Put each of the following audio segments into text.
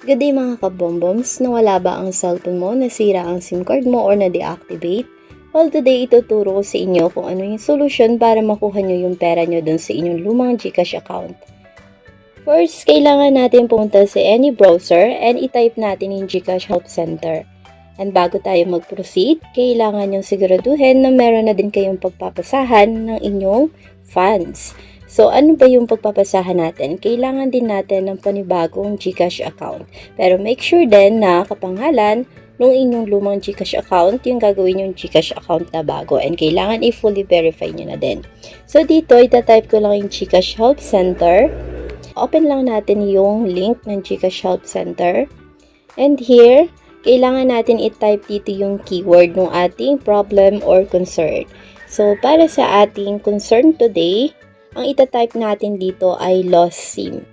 Good day mga kabomboms, nawala ba ang cellphone mo, nasira ang SIM card mo or na-deactivate? Well, today ituturo ko sa inyo kung ano yung solusyon para makuha nyo yung pera nyo dun sa inyong lumang Gcash account. First, kailangan natin pumunta sa any browser and i-type natin yung Gcash Help Center. And bago tayo mag-proceed, kailangan yung siguraduhin na meron na din kayong pagpapasahan ng inyong funds. So, ano ba yung pagpapasahan natin? Kailangan din natin ng panibagong Gcash account. Pero make sure din na kapangalan nung inyong lumang Gcash account, yung gagawin yung Gcash account na bago. And kailangan i-fully verify nyo na din. So, dito, itatype ko lang yung Gcash Help Center. Open lang natin yung link ng Gcash Help Center. And here, kailangan natin i-type dito yung keyword ng ating problem or concern. So, para sa ating concern today, ang itatype natin dito ay lost SIM.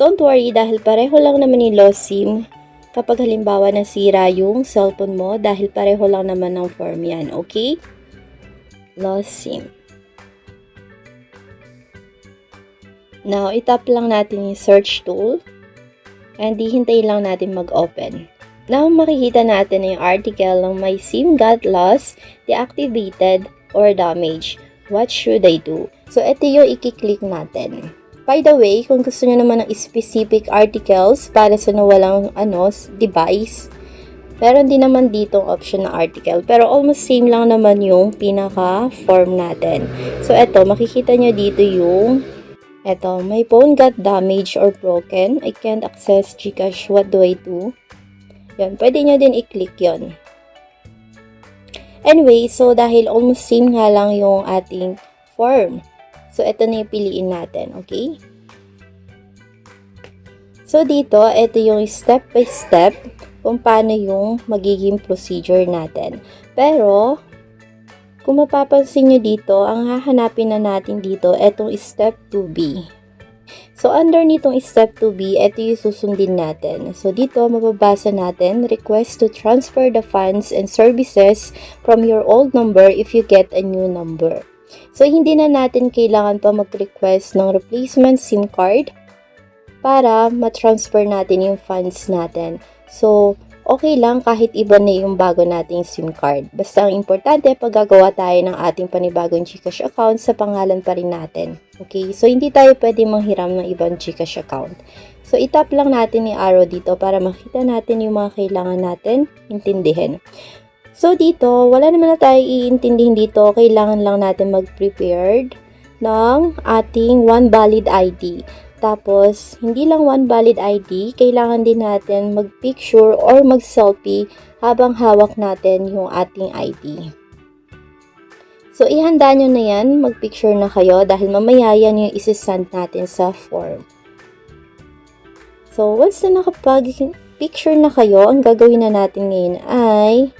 Don't worry dahil pareho lang naman ni lost SIM kapag halimbawa nasira yung cellphone mo dahil pareho lang naman ng form yan, okay? Lost SIM. Now, itap lang natin yung search tool and hihintay lang natin mag-open. Now, makikita natin na yung article ng My SIM got lost, deactivated, or damaged. What should I do? So, ito yung i-click natin. By the way, kung gusto nyo naman ng specific articles para sa nawalang ano, device, meron din naman dito option na article. Pero almost same lang naman yung pinaka-form natin. So, ito, makikita nyo dito yung ito, my phone got damaged or broken. I can't access Gcash. What do I do? Yan, pwede nyo din i-click yon. Anyway, so dahil almost same nga lang yung ating form. So, ito na yung piliin natin, okay? So, dito, ito yung step by step kung paano yung magiging procedure natin. Pero, kung mapapansin nyo dito, ang hahanapin na natin dito, itong step 2B. So, under nitong step 2B, ito yung susundin natin. So, dito, mababasa natin, request to transfer the funds and services from your old number if you get a new number. So, hindi na natin kailangan pa mag-request ng replacement SIM card para ma-transfer natin yung funds natin. So, okay lang kahit iba na yung bago nating SIM card. Basta ang importante, paggagawa tayo ng ating panibagong Gcash account sa pangalan pa rin natin. Okay? So, hindi tayo pwede manghiram ng ibang Gcash account. So, itap lang natin yung arrow dito para makita natin yung mga kailangan natin intindihin. So, dito, wala naman na tayo iintindihin dito. Kailangan lang natin mag-prepared ng ating one valid ID. Tapos, hindi lang one valid ID, kailangan din natin mag-picture or mag-selfie habang hawak natin yung ating ID. So, ihanda nyo na yan, mag-picture na kayo dahil mamaya yan yung isisend natin sa form. So, once na nakapag-picture na kayo, ang gagawin na natin ngayon ay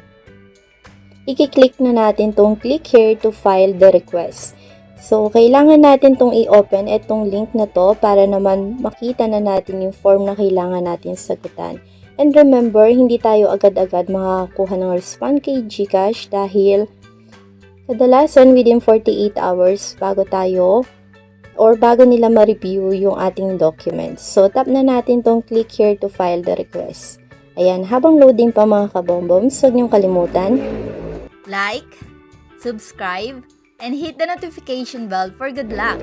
i-click na natin tong click here to file the request. So, kailangan natin tong i-open itong link na to para naman makita na natin yung form na kailangan natin sagutan. And remember, hindi tayo agad-agad makakuha ng response kay Gcash dahil kadalasan within 48 hours bago tayo or bago nila ma-review yung ating documents. So, tap na natin tong click here to file the request. Ayan, habang loading pa mga kabomboms, huwag niyong kalimutan, like, subscribe, and hit the notification bell for good luck.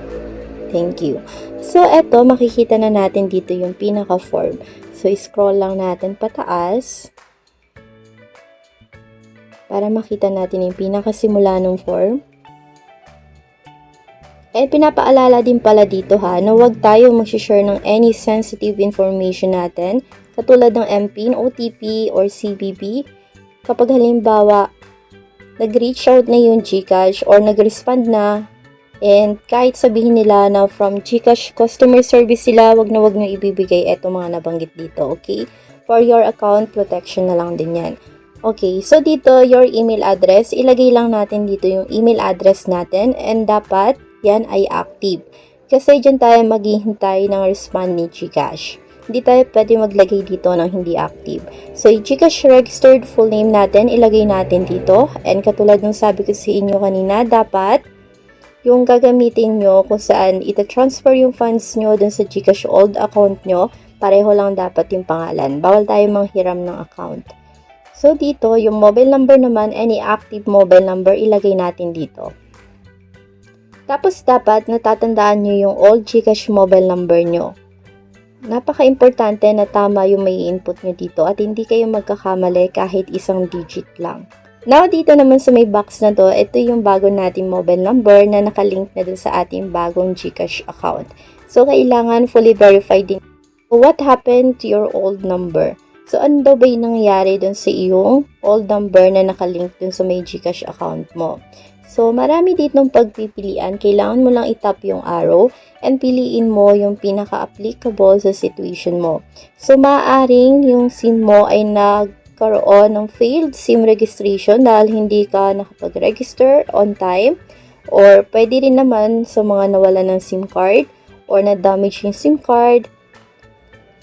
Thank you. So, eto, makikita na natin dito yung pinaka-form. So, scroll lang natin pataas para makita natin yung pinakasimula ng form. And pinapaalala din pala dito ha, na huwag tayo mag-share ng any sensitive information natin, katulad ng MPIN, OTP, or CVV. Kapag halimbawa, nag-reach out na yung Gcash or nag-respond na and kahit sabihin nila na from Gcash customer service sila, wag na wag nyo ibibigay eto mga nabanggit dito, okay? For your account protection na lang din yan. Okay, so dito, your email address, ilagay lang natin dito yung email address natin and dapat yan ay active. Kasi dyan tayo maghihintay ng respond ni Gcash hindi tayo pwede maglagay dito ng hindi active. So, yung Gcash registered full name natin, ilagay natin dito. And katulad ng sabi ko sa inyo kanina, dapat yung gagamitin nyo kung saan ita-transfer yung funds nyo dun sa Gcash old account nyo, pareho lang dapat yung pangalan. Bawal tayo manghiram ng account. So, dito, yung mobile number naman, any active mobile number, ilagay natin dito. Tapos, dapat natatandaan nyo yung old Gcash mobile number nyo. Napaka-importante na tama yung may input nyo dito at hindi kayo magkakamali kahit isang digit lang. Now, dito naman sa may box na to, ito yung bago nating mobile number na nakalink na dun sa ating bagong Gcash account. So, kailangan fully verified din. What happened to your old number? So, ano daw ba yung nangyayari dun sa iyong old number na nakalink dun sa may Gcash account mo? So, marami ditong pagpipilian. Kailangan mo lang itap yung arrow and piliin mo yung pinaka-applicable sa situation mo. So, maaaring yung SIM mo ay nagkaroon ng failed SIM registration dahil hindi ka nakapag-register on time or pwede rin naman sa mga nawala ng SIM card or na-damage yung SIM card.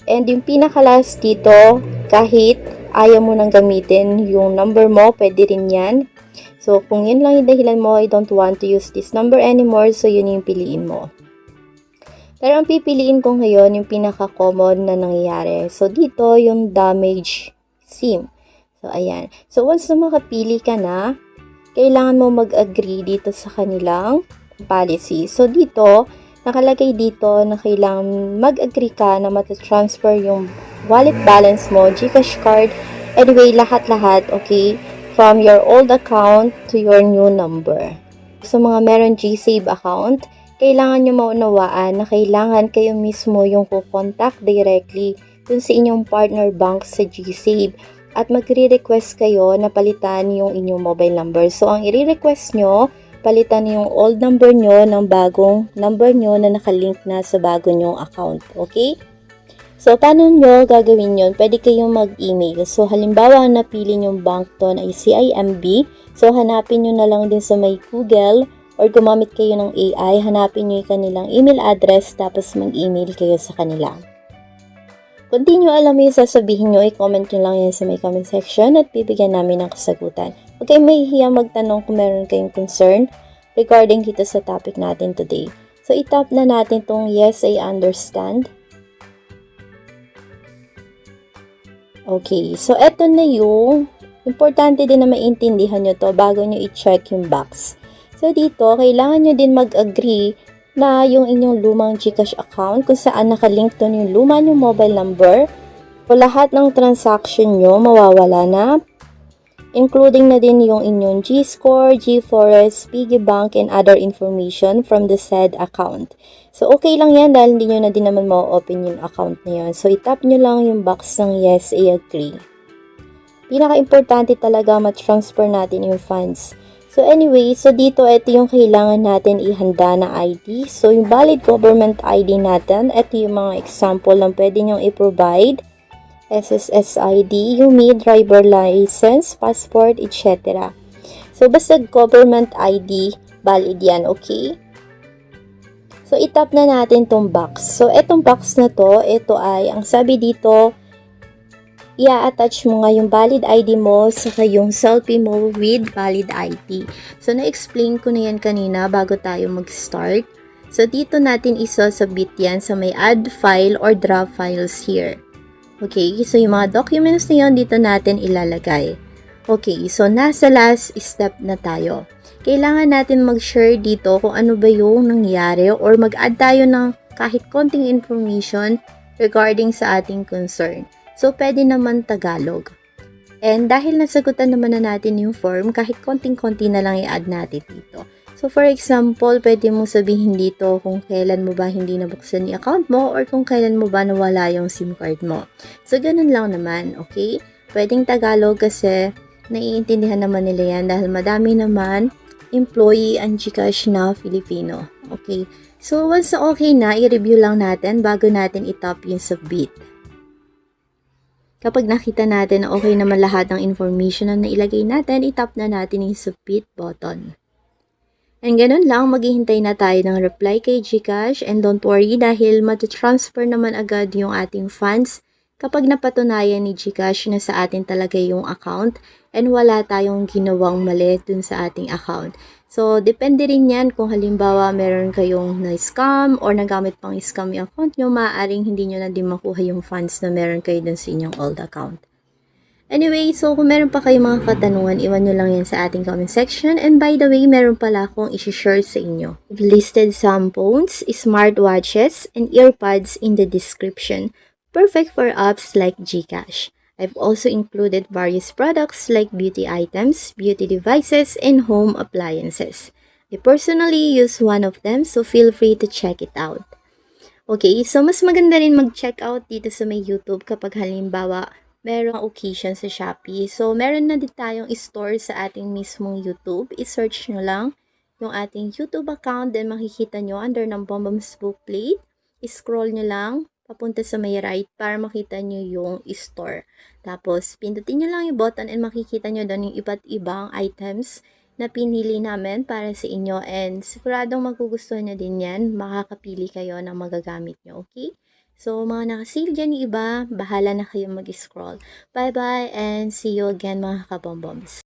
And yung pinaka-last dito, kahit ayaw mo nang gamitin yung number mo, pwede rin yan. So, kung yun lang yung dahilan mo, I don't want to use this number anymore, so yun yung piliin mo. Pero ang pipiliin ko ngayon, yung pinaka-common na nangyayari. So, dito yung damage SIM. So, ayan. So, once na makapili ka na, kailangan mo mag-agree dito sa kanilang policy. So, dito, nakalagay dito na kailangan mag-agree ka na matatransfer yung wallet balance mo, Gcash card, anyway, lahat-lahat, okay? From your old account to your new number. So, mga meron GSave account, kailangan nyo maunawaan na kailangan kayo mismo yung kukontak directly dun sa inyong partner bank sa GSave at magre-request kayo na palitan yung inyong mobile number. So, ang i-request nyo, palitan yung old number nyo ng bagong number nyo na nakalink na sa bago nyong account. Okay? So, paano nyo gagawin yun? Pwede kayong mag-email. So, halimbawa, napili nyong bank ton ay CIMB. So, hanapin nyo na lang din sa may Google or gumamit kayo ng AI, hanapin nyo yung kanilang email address tapos mag-email kayo sa kanila. Kung nyo alam yung sasabihin nyo, i-comment nyo lang yan sa may comment section at bibigyan namin ng kasagutan. Huwag kayong mahihiya magtanong kung meron kayong concern regarding dito sa topic natin today. So, itap na natin tong yes, I understand. Okay, so eto na yung importante din na maintindihan nyo to bago nyo i-check yung box. So dito, kailangan nyo din mag-agree na yung inyong lumang Gcash account kung saan nakalink doon yung luma nyong mobile number o lahat ng transaction nyo mawawala na including na din yung inyong G-Score, G-Forest, Piggy Bank, and other information from the said account. So, okay lang yan dahil hindi nyo na din naman ma-open yung account na yun. So, itap nyo lang yung box ng yes, I agree. Pinaka-importante talaga ma-transfer natin yung funds. So, anyway, so dito, ito yung kailangan natin ihanda na ID. So, yung valid government ID natin, ito yung mga example na pwede nyong i-provide. SSSID, may driver license, passport, etc. So, basta government ID, valid yan, okay? So, itap na natin tong box. So, etong box na to, ito ay, ang sabi dito, i-attach mo nga yung valid ID mo saka yung selfie mo with valid ID. So, na-explain ko na yan kanina bago tayo mag-start. So, dito natin isasabit yan sa may add file or draft files here. Okay, so yung mga documents na yun, dito natin ilalagay. Okay, so nasa last step na tayo. Kailangan natin mag-share dito kung ano ba yung nangyari or mag-add tayo ng kahit konting information regarding sa ating concern. So, pwede naman Tagalog. And dahil nasagutan naman na natin yung form, kahit konting-konti na lang i-add natin dito. So, for example, pwede mo sabihin dito kung kailan mo ba hindi nabuksan yung account mo or kung kailan mo ba nawala yung SIM card mo. So, ganun lang naman, okay? Pwedeng Tagalog kasi naiintindihan naman nila yan dahil madami naman employee ang Gcash na Filipino. Okay? So, once na okay na, i-review lang natin bago natin itap yung submit. Kapag nakita natin na okay naman lahat ng information na nailagay natin, itap na natin yung submit button. And ganun lang, maghihintay na tayo ng reply kay Gcash and don't worry dahil matatransfer naman agad yung ating funds kapag napatunayan ni Gcash na sa atin talaga yung account and wala tayong ginawang mali dun sa ating account. So, depende rin yan kung halimbawa meron kayong na-scam or nagamit pang scam yung account nyo, maaaring hindi nyo na din makuha yung funds na meron kayo dun sa inyong old account. Anyway, so kung meron pa kayong mga katanungan, iwan nyo lang yan sa ating comment section. And by the way, meron pala akong isi-share sa inyo. I've listed some phones, smartwatches, and earbuds in the description. Perfect for apps like Gcash. I've also included various products like beauty items, beauty devices, and home appliances. I personally use one of them, so feel free to check it out. Okay, so mas maganda rin mag-check out dito sa may YouTube kapag halimbawa merong occasion sa Shopee. So, meron na din tayong store sa ating mismong YouTube. I-search nyo lang yung ating YouTube account, then makikita nyo under ng Bombom's Book Plate. I-scroll nyo lang papunta sa may right para makita nyo yung store. Tapos, pindutin nyo lang yung button and makikita nyo doon yung iba't ibang items na pinili namin para sa inyo and siguradong magugustuhan nyo din yan. Makakapili kayo ng magagamit nyo, okay? So, mga nakasale dyan yung iba, bahala na kayo mag-scroll. Bye-bye and see you again mga kabomboms.